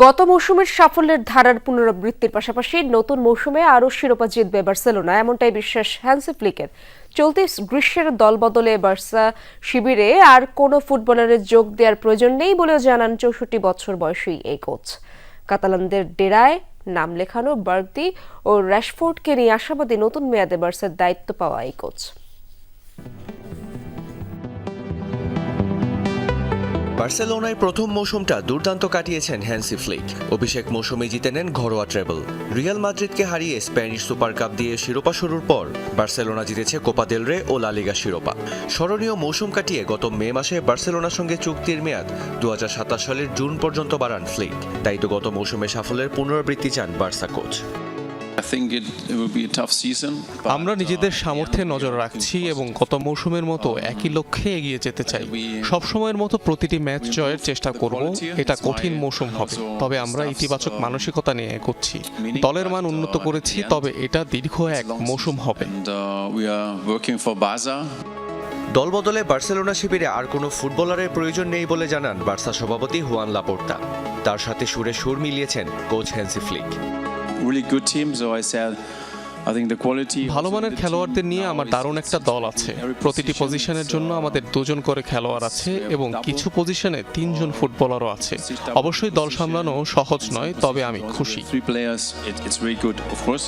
গত মৌসুমের সাফল্যের ধারার পুনরাবৃত্তির পাশাপাশি নতুন মৌসুমে আরও শিরোপা জিতবে বার্সেলোনা। এমনটাই বিশ্বাস হ্যান্সি ফ্লিকের। চলতি গ্রীষ্মের দলবদলে বার্সা শিবিরে আর কোনো ফুটবলারের যোগ দেওয়ার প্রয়োজন নেই বলেও জানান চৌষট্টি বছর বয়সী এই কোচ। কাতালানদের ডেরায় নাম লেখানো বার্দি ও র্যাশফোর্ডকে নিয়ে আশাবাদী নতুন মেয়াদে বার্সার দায়িত্ব পাওয়া এই কোচ। বার্সেলোনায় প্রথম মৌসুমটা দুর্দান্ত কাটিয়েছেন হ্যান্সি ফ্লিক। অভিষেক মৌসুমে জিতে নেন ঘরোয়া ট্রেবল রিয়াল মাদ্রিদকে হারিয়ে স্প্যানিশ সুপার কাপ দিয়ে শিরোপা শুরুর পর বার্সেলোনা জিতেছে কোপা দেল রে ও লালিগা শিরোপা। স্মরণীয় মৌসুম কাটিয়ে গত মে মাসে বার্সেলোনার সঙ্গে চুক্তির মেয়াদ দু হাজার সাতাশ সালের জুন পর্যন্ত বাড়ান ফ্লিক। তাই তো গত মৌসুমে সাফল্যের পুনরাবৃত্তি চান Barca coach. I think it, it will be a tough season. but, আমরা নিজেদের uh, সামর্থ্যে নজর রাখছি এবং গত মৌসুমের মতো একই লক্ষ্যে এগিয়ে যেতে চাই। সব সময়ের মতো প্রতিটি ম্যাচ জয়ের চেষ্টা করব। এটা কঠিন মৌসুম হবে। তবে আমরা ইতিবাচক মানসিকতা নিয়ে এগোচ্ছি। দলের মান উন্নত করেছি তবে এটা দীর্ঘ এক মৌসুম হবে। দল uh, Barca. দলবদলে বার্সেলোনা শিবিরে আর কোনো ফুটবলারের প্রয়োজন নেই বলে জানান বার্সা সভাপতি হুয়ান লাপোর্তা। তার সাথে সুরে সুর মিলিয়েছেন coach Hansi Flick. Really good team. So I said, I think the quality. ভালো মানের in the খেলোয়াড়দের নিয়ে আমার দারুণ একটা দল আছে প্রতিটি পজিশনের জন্য আমাদের দুজন করে খেলোয়াড় আছে এবং কিছু পজিশনে তিনজন ফুটবলারও আছে অবশ্যই দল সামলানো সহজ নয় তবে আমি খুশি Three players. It, it's very good, of course.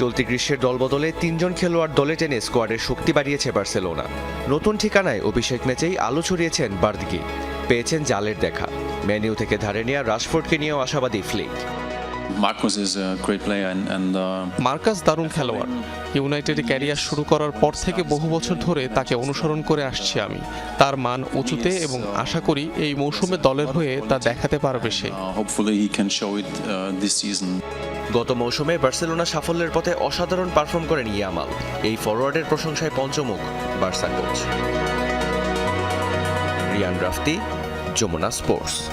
চলতি গ্রীষ্মের দলবদলে তিনজন খেলোয়াড় দলে টেনে স্কোয়াডের শক্তি বাড়িয়েছে বার্সেলোনা নতুন ঠিকানায় অভিষেক ম্যাচেই আলো ছড়িয়েছেন বার্দিকি পেয়েছেন জালের দেখা ম্যানিউ থেকে ধারে নেওয়া রাশফোর্ডকে নিয়েও আশাবাদী ফ্লিক Uh, মার্কাস দারুণ খেলোয়াড়। ইউনাইটেডে ক্যারিয়ার শুরু করার পর থেকে বহু বছর ধরে তাকে অনুসরণ করে আসছি আমি। তার মান উঁচুতে এবং আশা করি এই মৌসুমে দলের হয়ে তা দেখাতে পারবে সে। Uh, uh, গত মৌসুমে বার্সেলোনা সাফল্যের পথে অসাধারণ পারফর্ম করেন ইয়ামাল। এই ফরওয়ার্ডের প্রশংসায় পঞ্চমুখ Barca coach. Riyan Rafti Jamuna sports.